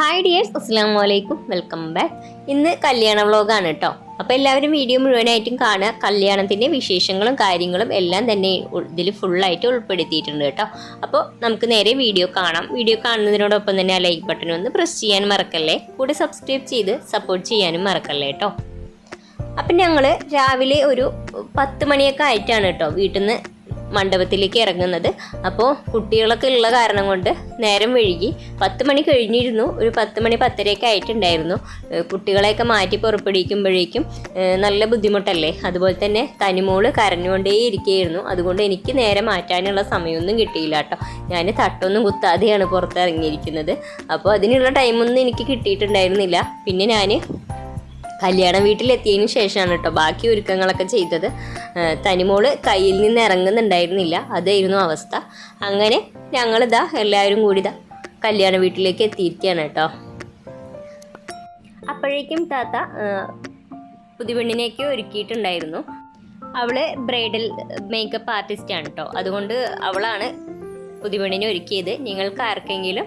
Hi dears അസ്സാം വലൈക്കും welcome back ഇന്ന് കല്യാണ വ്ളോഗാണ് കേട്ടോ അപ്പോൾ എല്ലാവരും വീഡിയോ മുഴുവനായിട്ടും കാണുക. കല്യാണത്തിന്റെ വിശേഷങ്ങളും കാര്യങ്ങളും എല്ലാം തന്നെ ഇതിൽ ഫുള്ളായിട്ട് ഉൾപ്പെടുത്തിയിട്ടുണ്ട് കേട്ടോ അപ്പോൾ നമുക്ക് നേരെ വീഡിയോ കാണാം. വീഡിയോ കാണുന്നതിനോടൊപ്പം തന്നെ ആ ലൈക്ക് ബട്ടൺ ഒന്ന് പ്രസ് ചെയ്യാൻ മറക്കല്ലേ? കൂടെ സബ്സ്ക്രൈബ് ചെയ്ത് സപ്പോർട്ട് ചെയ്യാനും മറക്കല്ലേ കേട്ടോ അപ്പം ഞങ്ങൾ രാവിലെ ഒരു പത്ത് മണിയൊക്കെ ആയിട്ടാണ് കേട്ടോ വീട്ടിൽ നിന്ന് മണ്ഡപത്തിലേക്ക് ഇറങ്ങുന്നത്. അപ്പോൾ കുട്ടികളൊക്കെ ഉള്ള കാരണം കൊണ്ട് നേരം വഴുകി പത്ത് മണി കഴിഞ്ഞിരുന്നു. ഒരു പത്ത് മണി പത്തരയൊക്കെ ആയിട്ടുണ്ടായിരുന്നു. കുട്ടികളെയൊക്കെ മാറ്റി പുറപ്പെടുവിക്കുമ്പോഴേക്കും നല്ല ബുദ്ധിമുട്ടല്ലേ? അതുപോലെ തന്നെ തനിമോൾ കരഞ്ഞുകൊണ്ടേ ഇരിക്കുകയായിരുന്നു അതുകൊണ്ട് എനിക്ക് നേരെ മാറ്റാനുള്ള സമയമൊന്നും കിട്ടിയില്ല കേട്ടോ. ഞാൻ തട്ടൊന്നും കുത്താതെയാണ് പുറത്തിറങ്ങിയിരിക്കുന്നത്. അപ്പോൾ അതിനുള്ള ടൈമൊന്നും എനിക്ക് കിട്ടിയിട്ടുണ്ടായിരുന്നില്ല. പിന്നെ ഞാൻ കല്യാണ വീട്ടിലെത്തിയതിന് ശേഷമാണ് കേട്ടോ ബാക്കി ഒരുക്കങ്ങളൊക്കെ ചെയ്തത്. തനിമോൾ കയ്യിൽ നിന്ന് ഇറങ്ങുന്നുണ്ടായിരുന്നില്ല. അതായിരുന്നു അവസ്ഥ. അങ്ങനെ ഞങ്ങളിതാ എല്ലാവരും കൂടി ഇതാ കല്യാണ വീട്ടിലേക്ക് എത്തിയിരിക്കുകയാണ് കേട്ടോ. അപ്പോഴേക്കും താത്ത പുതുപെണ്ണിനെയൊക്കെ ഒരുക്കിയിട്ടുണ്ടായിരുന്നു. അവൾ ബ്രൈഡൽ മേക്കപ്പ് ആർട്ടിസ്റ്റ് ആണ് കേട്ടോ. അതുകൊണ്ട് അവളാണ് പുതുപെണ്ണിനെ ഒരുക്കിയത്. നിങ്ങൾക്ക് ആർക്കെങ്കിലും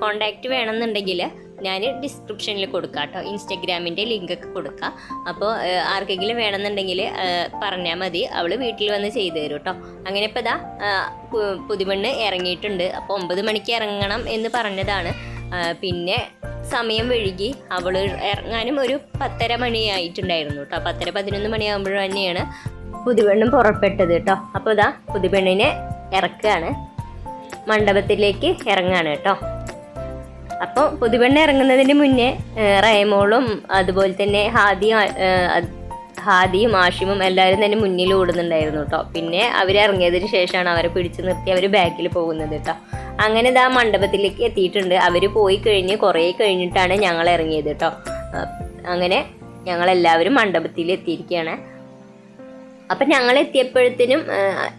കോണ്ടാക്റ്റ് വേണമെന്നുണ്ടെങ്കിൽ ഞാൻ ഡിസ്ക്രിപ്ഷനിൽ കൊടുക്കാം കേട്ടോ ഇൻസ്റ്റഗ്രാമിന്റെ ലിങ്കൊക്കെ കൊടുക്കാം അപ്പോൾ ആർക്കെങ്കിലും വേണമെന്നുണ്ടെങ്കിൽ പറഞ്ഞാൽ മതി. അവൾ വീട്ടിൽ വന്ന് ചെയ്തു തരും കേട്ടോ അങ്ങനെ ഇപ്പോൾ ഇതാ പുതുമണ്ണ് ഇറങ്ങിയിട്ടുണ്ട്. അപ്പോൾ ഒമ്പത് മണിക്ക് ഇറങ്ങണം എന്ന് പറഞ്ഞതാണ്. പിന്നെ സമയം വഴുകി അവൾ ഇറങ്ങാനും ഒരു പത്തര മണിയായിട്ടുണ്ടായിരുന്നു കേട്ടോ പത്തര പതിനൊന്ന് മണിയാകുമ്പോൾ തന്നെയാണ് പുതുപെണ്ണും പുറപ്പെട്ടത് കേട്ടോ അപ്പോൾ ഇതാ പുതുപെണ്ണിനെ ഇറക്കുകയാണ് മണ്ഡപത്തിലേക്ക് ഇറങ്ങുകയാണ് കേട്ടോ അപ്പോൾ പുതുപെണ്ണ് ഇറങ്ങുന്നതിന് മുന്നേ റയമോളും അതുപോലെ തന്നെ ഹാദിയും ഹാദിയും ആഷിമും എല്ലാവരും തന്നെ മുന്നിൽ ഓടുന്നുണ്ടായിരുന്നു കേട്ടോ പിന്നെ അവർ ഇറങ്ങിയതിന് ശേഷമാണ് അവരെ പിടിച്ചു നിർത്തി അവർ ബാക്കിൽ പോകുന്നത് കേട്ടോ അങ്ങനെ ഇതാ മണ്ഡപത്തിലേക്ക് എത്തിയിട്ടുണ്ട്. അവർ പോയി കഴിഞ്ഞ് കുറേ കഴിഞ്ഞിട്ടാണ് ഞങ്ങൾ ഇറങ്ങിയത് കേട്ടോ അങ്ങനെ ഞങ്ങളെല്ലാവരും മണ്ഡപത്തിൽ എത്തിയിരിക്കുകയാണ് അപ്പം ഞങ്ങൾ എത്തിയപ്പോഴത്തേനും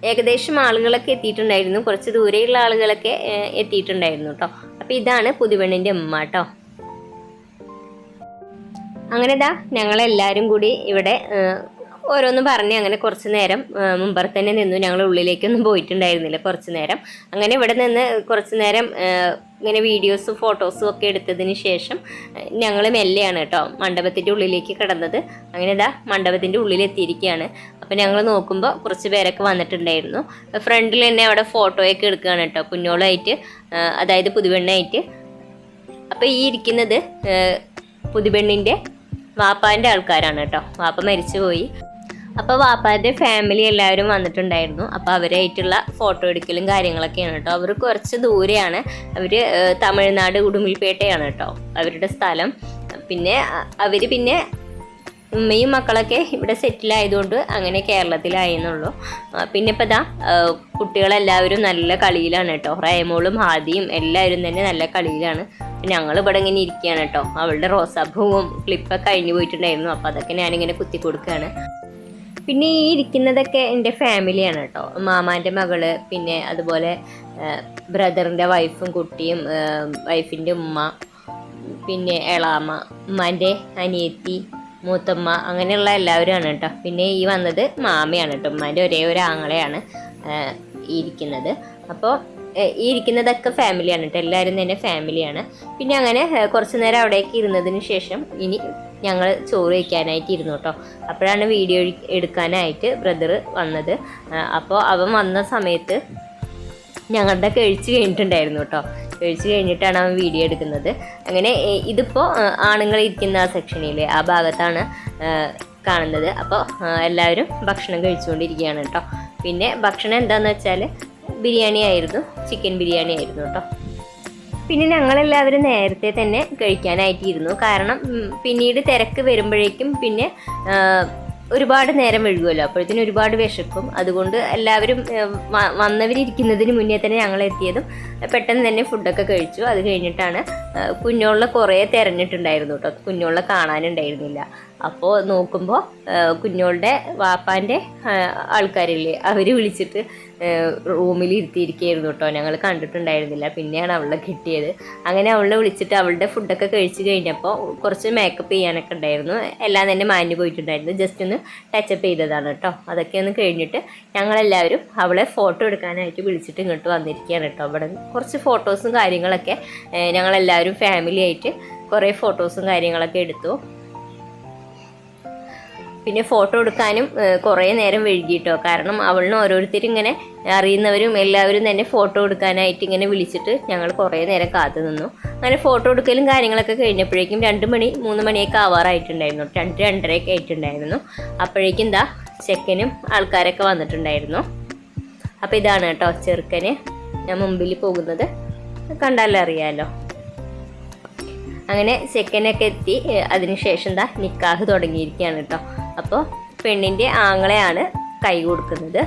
ഏകദേശം ആളുകളൊക്കെ എത്തിയിട്ടുണ്ടായിരുന്നു. കുറച്ച് ദൂരെയുള്ള ആളുകളൊക്കെ എത്തിയിട്ടുണ്ടായിരുന്നു കേട്ടോ അപ്പം ഇതാണ് പുതുവെണ്ണിന്റെ ഉമ്മ കേട്ടോ അങ്ങനെ ഇതാ ഞങ്ങളെല്ലാവരും കൂടി ഇവിടെ ഓരോന്ന് പറഞ്ഞ് അങ്ങനെ കുറച്ച് നേരം മുമ്പറ തന്നെ നിന്നു. ഞങ്ങൾ ഉള്ളിലേക്കൊന്നും പോയിട്ടുണ്ടായിരുന്നില്ല കുറച്ച് നേരം. അങ്ങനെ ഇവിടെ നിന്ന് കുറച്ച് നേരം ഇങ്ങനെ വീഡിയോസും ഫോട്ടോസും ഒക്കെ എടുത്തതിന് ശേഷം ഞങ്ങൾ മെല്ലെയാണ് കേട്ടോ മണ്ഡപത്തിന്റെ ഉള്ളിലേക്ക് കിടന്നത്. അങ്ങനെ ഇതാ മണ്ഡപത്തിന്റെ ഉള്ളിലെത്തിയിരിക്കുകയാണ്. അപ്പം ഞങ്ങൾ നോക്കുമ്പോൾ കുറച്ച് പേരൊക്കെ വന്നിട്ടുണ്ടായിരുന്നു. ഫ്രണ്ടിൽ തന്നെ അവിടെ ഫോട്ടോയൊക്കെ എടുക്കുകയാണ് കേട്ടോ കുഞ്ഞോളായിട്ട് അതായത് പുതുവെണ്ണായിട്ട്. അപ്പോൾ ഈ ഇരിക്കുന്നത് പുതുപെണ്ണിന്റെ വാപ്പാന്റെ ആൾക്കാരാണ് കേട്ടോ. വാപ്പ മരിച്ചുപോയി. അപ്പോൾ വാപ്പാന്റെ ഫാമിലി എല്ലാവരും വന്നിട്ടുണ്ടായിരുന്നു. അപ്പോൾ അവരായിട്ടുള്ള ഫോട്ടോ എടുക്കലും കാര്യങ്ങളൊക്കെയാണ് കേട്ടോ. അവർ കുറച്ച് ദൂരെയാണ്. അവർ തമിഴ്നാട് ഉടുമ്പിൽപേട്ടയാണ് കേട്ടോ അവരുടെ സ്ഥലം. പിന്നെ അവർ പിന്നെ ഉമ്മയും മക്കളൊക്കെ ഇവിടെ സെറ്റിൽ ആയതുകൊണ്ട് അങ്ങനെ കേരളത്തിലായെന്നുള്ളൂ പിന്നെ ഇപ്പം ഇതാ കുട്ടികളെല്ലാവരും നല്ല കളിയിലാണ് കേട്ടോ. റയമോളും ഹാദിയും എല്ലാവരും തന്നെ നല്ല കളിയിലാണ്. ഞങ്ങൾ ഇവിടെ ഇങ്ങനെ ഇരിക്കുകയാണ് കേട്ടോ. അവളുടെ റോസാപ്പൂവും ക്ലിപ്പൊക്കെ കഴിഞ്ഞു പോയിട്ടുണ്ടായിരുന്നു. അപ്പോൾ അതൊക്കെ ഞാനിങ്ങനെ കുത്തി കൊടുക്കുകയാണ് പിന്നെ ഈ ഇരിക്കുന്നതൊക്കെ എന്റെ ഫാമിലിയാണ് കേട്ടോ. മാമാന്റെ മകൾ പിന്നെ അതുപോലെ ബ്രദറിന്റെ വൈഫും കുട്ടിയും വൈഫിന്റെ ഉമ്മ പിന്നെ എളാമ്മ ഉമ്മാന്റെ അനിയത്തി മൂത്തമ്മ അങ്ങനെയുള്ള എല്ലാവരുമാണ് കേട്ടോ. പിന്നെ ഈ വന്നത് മാമയാണ് കേട്ടോ. ഉമ്മാന്റെ ഒരേ ഒരു ആങ്ങളെയാണ് ഇരിക്കുന്നത്. അപ്പോൾ ഈ ഇരിക്കുന്നതൊക്കെ ഫാമിലിയാണ് കേട്ടോ എല്ലാവരും തന്നെ ഫാമിലിയാണ് പിന്നെ അങ്ങനെ കുറച്ചു നേരം അവിടേക്ക് ഇരുന്നതിന് ശേഷം ഇനി ഞങ്ങൾ ചോറ് വയ്ക്കാനായിട്ട് ഇരുന്നു കേട്ടോ അപ്പോഴാണ് വീഡിയോ എടുക്കാനായിട്ട് ബ്രദർ വന്നത്. അപ്പോൾ അവൻ വന്ന സമയത്ത് ഞങ്ങളുടെ കഴിച്ച് കഴിഞ്ഞിട്ടുണ്ടായിരുന്നു കേട്ടോ കഴിച്ച് കഴിഞ്ഞിട്ടാണ് അവൻ വീഡിയോ എടുക്കുന്നത്. അങ്ങനെ ഇതിപ്പോൾ ആണുങ്ങൾ ഇരിക്കുന്ന ആ സെക്ഷനിൽ ആ ഭാഗത്താണ് കാണുന്നത്. അപ്പോൾ എല്ലാവരും ഭക്ഷണം കഴിച്ചുകൊണ്ടിരിക്കുകയാണ് കേട്ടോ പിന്നെ ഭക്ഷണം എന്താണെന്ന് വെച്ചാൽ ബിരിയാണി ആയിരുന്നു. ചിക്കൻ ബിരിയാണി ആയിരുന്നു കേട്ടോ. പിന്നെ ഞങ്ങളെല്ലാവരും നേരത്തെ തന്നെ കഴിക്കാനായിട്ടിരുന്നു. കാരണം പിന്നീട് തിരക്ക് വരുമ്പോഴേക്കും പിന്നെ ഒരുപാട് നേരം വഴുകുമല്ലോ അപ്പോഴത്തേനും ഒരുപാട് വിശക്കും. അതുകൊണ്ട് എല്ലാവരും ആ, വ- വന്നവരിരിക്കുന്നതിന് മുന്നേ തന്നെ ഞങ്ങൾ എത്തിയതും പെട്ടെന്ന് തന്നെ ഫുഡൊക്കെ കഴിച്ചു. അത് കഴിഞ്ഞിട്ടാണ് കുഞ്ഞോളെ കുറേ തിരഞ്ഞിട്ടുണ്ടായിരുന്നു കേട്ടോ. കുഞ്ഞോളെ കാണാനുണ്ടായിരുന്നില്ല. അപ്പോൾ നോക്കുമ്പോൾ കുഞ്ഞോളുടെ വാപ്പാന്റെ ആൾക്കാരില്ലേ? അവർ വിളിച്ചിട്ട് റൂമിൽ ഇരുത്തിയിരിക്കുകയായിരുന്നു കേട്ടോ ഞങ്ങൾ കണ്ടിട്ടുണ്ടായിരുന്നില്ല. പിന്നെയാണ് അവളെ കിട്ടിയത്. അങ്ങനെ അവളെ വിളിച്ചിട്ട് അവളുടെ ഫുഡൊക്കെ കഴിച്ചു കഴിഞ്ഞപ്പോൾ കുറച്ച് മേക്കപ്പ് ചെയ്യാനൊക്കെ ഉണ്ടായിരുന്നു. എല്ലാം തന്നെ മാഞ്ഞു പോയിട്ടുണ്ടായിരുന്നു. ജസ്റ്റ് ഒന്ന് ടച്ചപ്പ് ചെയ്തതാണ് കേട്ടോ അതൊക്കെ ഒന്ന് കഴിഞ്ഞിട്ട് ഞങ്ങളെല്ലാവരും അവളെ ഫോട്ടോ എടുക്കാനായിട്ട് വിളിച്ചിട്ട് ഇങ്ങോട്ട് വന്നിരിക്കുകയാണ് കേട്ടോ അവിടെ കുറച്ച് ഫോട്ടോസും കാര്യങ്ങളൊക്കെ ഞങ്ങളെല്ലാവരും ഫാമിലി ആയിട്ട് കുറേ ഫോട്ടോസും കാര്യങ്ങളൊക്കെ എടുത്തു. പിന്നെ ഫോട്ടോ എടുക്കാനും കുറേ നേരം വൈകിട്ടോ. കാരണം അവളിന് ഓരോരുത്തരും ഇങ്ങനെ അറിയുന്നവരും എല്ലാവരും തന്നെ ഫോട്ടോ എടുക്കാനായിട്ട് ഇങ്ങനെ വിളിച്ചിട്ട് ഞങ്ങൾ കുറേ നേരം കാത്തു നിന്നു. അങ്ങനെ ഫോട്ടോ എടുക്കലും കാര്യങ്ങളൊക്കെ കഴിഞ്ഞപ്പോഴേക്കും രണ്ട് മണി മൂന്ന് മണിയൊക്കെ ആവാറായിട്ടുണ്ടായിരുന്നു. രണ്ട് രണ്ടരയൊക്കെ ആയിട്ടുണ്ടായിരുന്നു. അപ്പോഴേക്കും എന്താ ചെക്കനും ആൾക്കാരൊക്കെ വന്നിട്ടുണ്ടായിരുന്നു. അപ്പോൾ ഇതാണ് കേട്ടോ ചെറുക്കന് ഞാൻ മുമ്പിൽ പോകുന്നത്. കണ്ടാലേ അറിയാമല്ലോ അങ്ങനെ സെക്കൻഡൊക്കെ എത്തി. അതിനുശേഷം എന്താ നിക്കാഹ് തുടങ്ങിയിരിക്കുകയാണ് കേട്ടോ. അപ്പോൾ പെണ്ണിന്റെ ആങ്ങളെയാണ് കൈ കൊടുക്കുന്നത്.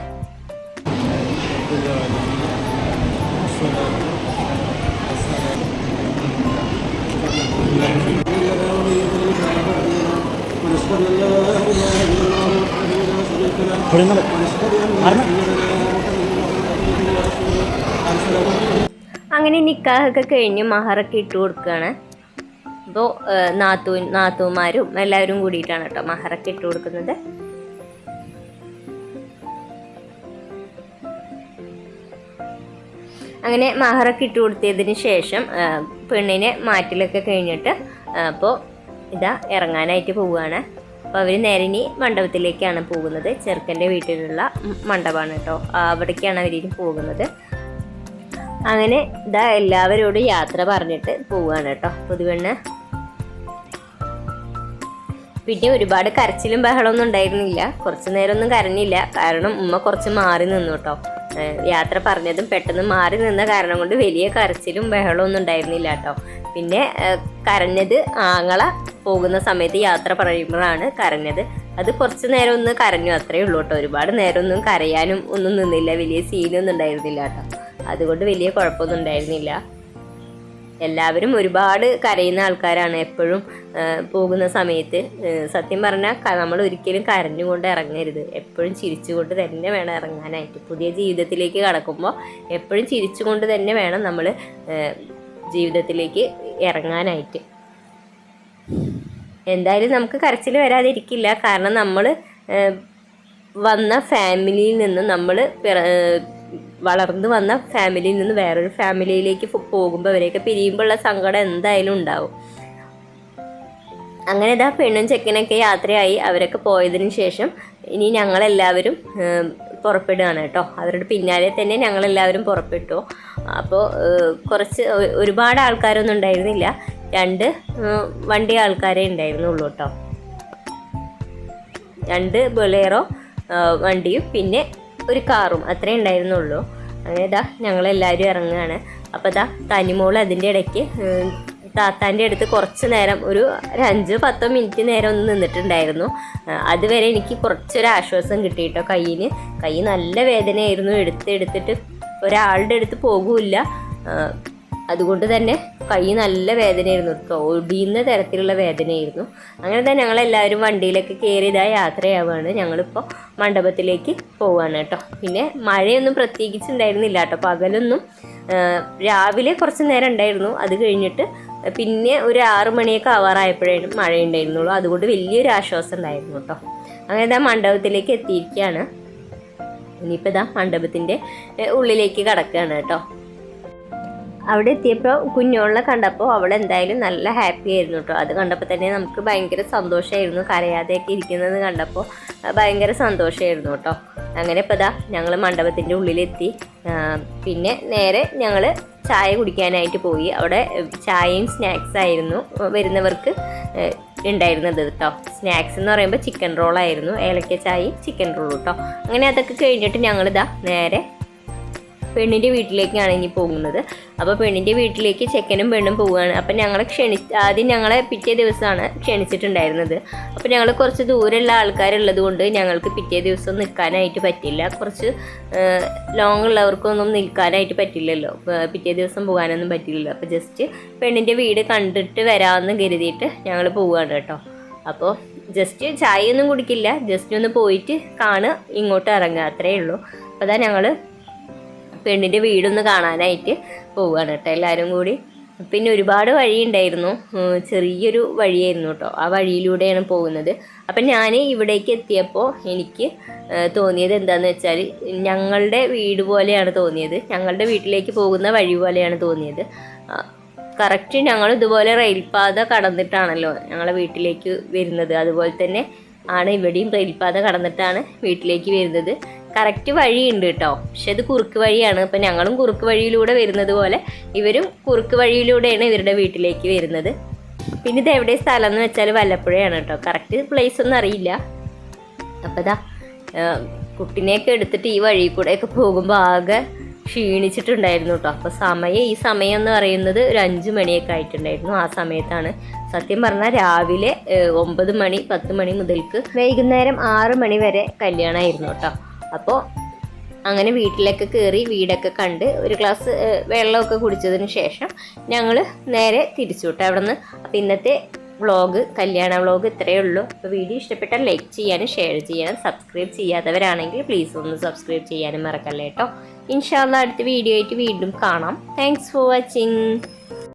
അങ്ങനെ നിക്കാഹൊക്കെ കഴിഞ്ഞ് മഹറൊക്കെ ഇട്ട് കൊടുക്കുകയാണ് അപ്പോൾ നാത്തു നാത്തൂമാരും എല്ലാവരും കൂടിയിട്ടാണ് കേട്ടോ മഹറൊക്കെ ഇട്ട് കൊടുക്കുന്നത്. അങ്ങനെ മഹറൊക്കെ ഇട്ട് കൊടുത്തതിന് ശേഷം പെണ്ണിനെ മാറ്റിലൊക്കെ കഴിഞ്ഞിട്ട് അപ്പോൾ ഇതാ ഇറങ്ങാനായിട്ട് പോവുകയാണ്. അപ്പോൾ അവർ നേരെ ഇനി മണ്ഡപത്തിലേക്കാണ് പോകുന്നത്. ചെറുക്കന്റെ വീട്ടിലുള്ള മണ്ഡപമാണ് കേട്ടോ. അവിടേക്കാണ് ഇനി പോകുന്നത്. അങ്ങനെ ഇതാ എല്ലാവരോടും യാത്ര പറഞ്ഞിട്ട് പോവുകയാണ് കേട്ടോ. പുതുവെണ്ണ് പിന്നെ ഒരുപാട് കരച്ചിലും ബഹളമൊന്നും ഉണ്ടായിരുന്നില്ല. കുറച്ച് നേരമൊന്നും കരഞ്ഞില്ല. കാരണം ഉമ്മ കുറച്ച് മാറി നിന്നു കേട്ടോ. യാത്ര പറഞ്ഞതും പെട്ടെന്ന് മാറി നിന്ന കാരണം കൊണ്ട് വലിയ കരച്ചിലും ബഹളമൊന്നും ഉണ്ടായിരുന്നില്ല കേട്ടോ. പിന്നെ കരഞ്ഞത് ആങ്ങള പോകുന്ന സമയത്ത് യാത്ര പറയുമ്പോഴാണ് കരഞ്ഞത്. അത് കുറച്ച് നേരം ഒന്ന് കരഞ്ഞു. അത്രേ ഉള്ളൂ കേട്ടോ. ഒരുപാട് നേരമൊന്നും കരയാനും ഒന്നും നിന്നില്ല. വലിയ സീനൊന്നും ഉണ്ടായിരുന്നില്ല കേട്ടോ. അതുകൊണ്ട് വലിയ കുഴപ്പമൊന്നും ഉണ്ടായിരുന്നില്ല. എല്ലാവരും ഒരുപാട് കരയുന്ന ആൾക്കാരാണ് എപ്പോഴും പോകുന്ന സമയത്ത്. സത്യം പറഞ്ഞാൽ നമ്മൾ ഒരിക്കലും കരഞ്ഞുകൊണ്ട് ഇറങ്ങരുത്. എപ്പോഴും ചിരിച്ചുകൊണ്ട് തന്നെ വേണം ഇറങ്ങാനായിട്ട്. പുതിയ ജീവിതത്തിലേക്ക് കടക്കുമ്പോൾ എപ്പോഴും ചിരിച്ചുകൊണ്ട് തന്നെ വേണം നമ്മൾ ജീവിതത്തിലേക്ക് ഇറങ്ങാനായിട്ട്. എന്തായാലും നമുക്ക് കരച്ചിൽ വരാതിരിക്കില്ല. കാരണം നമ്മൾ വന്ന ഫാമിലിയിൽ നിന്ന് നമ്മൾ വളർന്നു വന്ന ഫാമിലിയിൽ നിന്ന് വേറൊരു ഫാമിലിയിലേക്ക് പോകുമ്പോൾ അവരെയൊക്കെ പിരിയുമ്പോഴുള്ള സങ്കടം എന്തായാലും ഉണ്ടാവും. അങ്ങനെ ഇതാ പെണ്ണും ചെക്കനൊക്കെ യാത്രയായി അവരൊക്കെ പോയതിന് ശേഷം ഇനി ഞങ്ങളെല്ലാവരും പുറപ്പെടുകയാണ് കേട്ടോ. അവരുടെ പിന്നാലെ തന്നെ ഞങ്ങളെല്ലാവരും പുറപ്പെട്ടു. അപ്പോൾ കുറച്ച് ഒരുപാട് ആൾക്കാരൊന്നും ഉണ്ടായിരുന്നില്ല. രണ്ട് വണ്ടി ആൾക്കാരെ ഉണ്ടായിരുന്നുള്ളൂ കേട്ടോ. രണ്ട് ബൊലേറോ വണ്ടിയും പിന്നെ ഒരു കാറും അത്രേ ഉണ്ടായിരുന്നുള്ളൂ. അങ്ങനെ ഇതാ ഞങ്ങളെല്ലാവരും ഇറങ്ങുകയാണ്. അപ്പോൾ ഇതാ തനിമോൾ അതിന്റെ ഇടയ്ക്ക് താത്താന്റെ അടുത്ത് കുറച്ച് നേരം ഒരു ഒരു അഞ്ച് പത്തോ മിനിറ്റ് നേരം ഒന്ന് നിന്നിട്ടുണ്ടായിരുന്നു. അതുവരെ എനിക്ക് കുറച്ചൊരു ആശ്വാസം കിട്ടി കേട്ടോ കയ്യിന് കൈ നല്ല വേദനയായിരുന്നു. എടുത്ത് എടുത്തിട്ട് ഒരാളുടെ അടുത്ത് പോകൂല്ല. അതുകൊണ്ട് തന്നെ കൈ നല്ല വേദനയായിരുന്നു. ഒടിയുന്ന തരത്തിലുള്ള വേദനയായിരുന്നു. അങ്ങനെ തന്നെ ഞങ്ങളെല്ലാവരും വണ്ടിയിലൊക്കെ കയറിയതാ യാത്രയാവുകയാണ് ഞങ്ങളിപ്പോൾ മണ്ഡപത്തിലേക്ക് പോവുകയാണ് കേട്ടോ. പിന്നെ മഴയൊന്നും പ്രത്യേകിച്ച് ഉണ്ടായിരുന്നില്ല കേട്ടോ. പകലൊന്നും രാവിലെ കുറച്ച് നേരം ഉണ്ടായിരുന്നു. അത് കഴിഞ്ഞിട്ട് പിന്നെ ഒരു ആറു മണിയൊക്കെ ആവാറായപ്പോഴാണ് മഴ ഉണ്ടായിരുന്നുള്ളൂ അതുകൊണ്ട് വലിയൊരു ആശ്വാസം ഉണ്ടായിരുന്നു കേട്ടോ. അങ്ങനെ ഇതാ മണ്ഡപത്തിലേക്ക് എത്തിയിരിക്കുകയാണ്. ഇനിയിപ്പോൾ ഇതാ മണ്ഡപത്തിന്റെ ഉള്ളിലേക്ക് കടക്കുകയാണ് കേട്ടോ. അവിടെ എത്തിയപ്പോൾ കുഞ്ഞോളിനെ കണ്ടപ്പോൾ അവൾ എന്തായാലും നല്ല ഹാപ്പി ആയിരുന്നു കേട്ടോ അത് കണ്ടപ്പോൾ തന്നെ നമുക്ക് ഭയങ്കര സന്തോഷമായിരുന്നു കരയാതെയൊക്കെ ഇരിക്കുന്നത് കണ്ടപ്പോൾ ഭയങ്കര സന്തോഷമായിരുന്നു കേട്ടോ അങ്ങനെ ഇപ്പോൾ ഇതാ ഞങ്ങൾ മണ്ഡപത്തിന്റെ ഉള്ളിലെത്തി. പിന്നെ നേരെ ഞങ്ങൾ ചായ കുടിക്കാനായിട്ട് പോയി. അവിടെ ചായയും സ്നാക്സ് ആയിരുന്നു വരുന്നവർക്ക് ഉണ്ടായിരുന്നത് കേട്ടോ സ്നാക്സ് എന്ന് പറയുമ്പോൾ ചിക്കൻ റോളായിരുന്നു ഏലക്ക ചായയും ചിക്കൻ റോളും കേട്ടോ അങ്ങനെ അതൊക്കെ കഴിഞ്ഞിട്ട് ഞങ്ങളിതാ നേരെ പെണ്ണിന്റെ വീട്ടിലേക്കാണ് ഇനി പോകുന്നത്. അപ്പോൾ പെണ്ണിന്റെ വീട്ടിലേക്ക് ചെക്കനും പെണ്ണും പോവുകയാണ്. അപ്പം ഞങ്ങളെ ക്ഷണി ആദ്യം ഞങ്ങളെ പിറ്റേ ദിവസമാണ് ക്ഷണിച്ചിട്ടുണ്ടായിരുന്നത്. അപ്പോൾ ഞങ്ങൾ കുറച്ച് ദൂരമുള്ള ആൾക്കാരുള്ളത് കൊണ്ട് ഞങ്ങൾക്ക് പിറ്റേ ദിവസം നിൽക്കാനായിട്ട് പറ്റില്ല. കുറച്ച് ലോങ് ഉള്ളവർക്കൊന്നും നിൽക്കാനായിട്ട് പറ്റില്ലല്ലോ. പിറ്റേ ദിവസം പോകാനൊന്നും പറ്റില്ലല്ലോ. അപ്പോൾ ജസ്റ്റ് പെണ്ണിന്റെ വീട് കണ്ടിട്ട് വരാമെന്ന് കരുതിയിട്ട് ഞങ്ങൾ പോവുകയാണ് കേട്ടോ. അപ്പോൾ ജസ്റ്റ് ചായയൊന്നും കുടിക്കില്ല. ജസ്റ്റ് ഒന്ന് പോയിട്ട് കാണുക ഇങ്ങോട്ട് ഇറങ്ങുക. അത്രയേ ഉള്ളൂ. അപ്പോൾ അതാ ഞങ്ങൾ പെണ്ണിന്റെ വീടൊന്ന് കാണാനായിട്ട് പോവുകയാണ് കേട്ടോ എല്ലാവരും കൂടി. പിന്നെ ഒരുപാട് വഴിയുണ്ടായിരുന്നു. ചെറിയൊരു വഴിയായിരുന്നു കേട്ടോ. ആ വഴിയിലൂടെയാണ് പോകുന്നത്. അപ്പം ഞാൻ ഇവിടേക്ക് എത്തിയപ്പോൾ എനിക്ക് തോന്നിയത് എന്താണെന്ന് വെച്ചാൽ ഞങ്ങളുടെ വീട് പോലെയാണ് തോന്നിയത്. ഞങ്ങളുടെ വീട്ടിലേക്ക് പോകുന്ന വഴി പോലെയാണ് തോന്നിയത്. കറക്റ്റ് ഞങ്ങൾ ഇതുപോലെ റെയിൽപാത കടന്നിട്ടാണല്ലോ ഞങ്ങളെ വീട്ടിലേക്ക് വരുന്നത്. അതുപോലെ തന്നെ ആണ് ഇവിടെയും റെയിൽപാത കടന്നിട്ടാണ് വീട്ടിലേക്ക് വരുന്നത്. കറക്റ്റ് വഴിയുണ്ട് കേട്ടോ. പക്ഷെ ഇത് കുറുക്ക് വഴിയാണ്. അപ്പം ഞങ്ങളും കുറുക്ക് വഴിയിലൂടെ വരുന്നത് പോലെ ഇവരും കുറുക്ക് വഴിയിലൂടെയാണ് ഇവരുടെ വീട്ടിലേക്ക് വരുന്നത്. പിന്നെ ഇത് എവിടെ സ്ഥലം എന്ന് വെച്ചാൽ വല്ലപ്പുഴയാണ് കേട്ടോ. കറക്റ്റ് പ്ലേസ് ഒന്നും അറിയില്ല. അപ്പം ഇതാ കുട്ടിനെയൊക്കെ എടുത്തിട്ട് ഈ വഴി കൂടെയൊക്കെ പോകുമ്പോൾ ആകെ ക്ഷീണിച്ചിട്ടുണ്ടായിരുന്നു കേട്ടോ. അപ്പോൾ സമയം ഈ സമയം എന്ന് പറയുന്നത് ഒരു അഞ്ച് മണിയൊക്കെ ആയിട്ടുണ്ടായിരുന്നു ആ സമയത്താണ്. സത്യം പറഞ്ഞാൽ രാവിലെ ഒമ്പത് മണി പത്ത് മണി മുതൽക്ക് വൈകുന്നേരം ആറ് മണി വരെ കല്യാണമായിരുന്നു കേട്ടോ. അപ്പോൾ അങ്ങനെ വീട്ടിലൊക്കെ കയറി വീടൊക്കെ കണ്ട് ഒരു ഗ്ലാസ് വെള്ളമൊക്കെ കുടിച്ചതിന് ശേഷം ഞങ്ങൾ നേരെ തിരിച്ചു വിട്ടു അവിടെ നിന്ന് അപ്പോൾ ഇന്നത്തെ വ്ളോഗ് കല്യാണ വ്ളോഗ് ഇത്രയേ ഉള്ളൂ. അപ്പോൾ വീഡിയോ ഇഷ്ടപ്പെട്ടാൽ ലൈക്ക് ചെയ്യാനും ഷെയർ ചെയ്യാനും സബ്സ്ക്രൈബ് ചെയ്യാത്തവരാണെങ്കിൽ പ്ലീസ് ഒന്ന് സബ്സ്ക്രൈബ് ചെയ്യാനും മറക്കല്ലേ കേട്ടോ ഇൻഷാല്ല അടുത്ത വീഡിയോ ആയിട്ട് വീണ്ടും കാണാം. Thanks for watching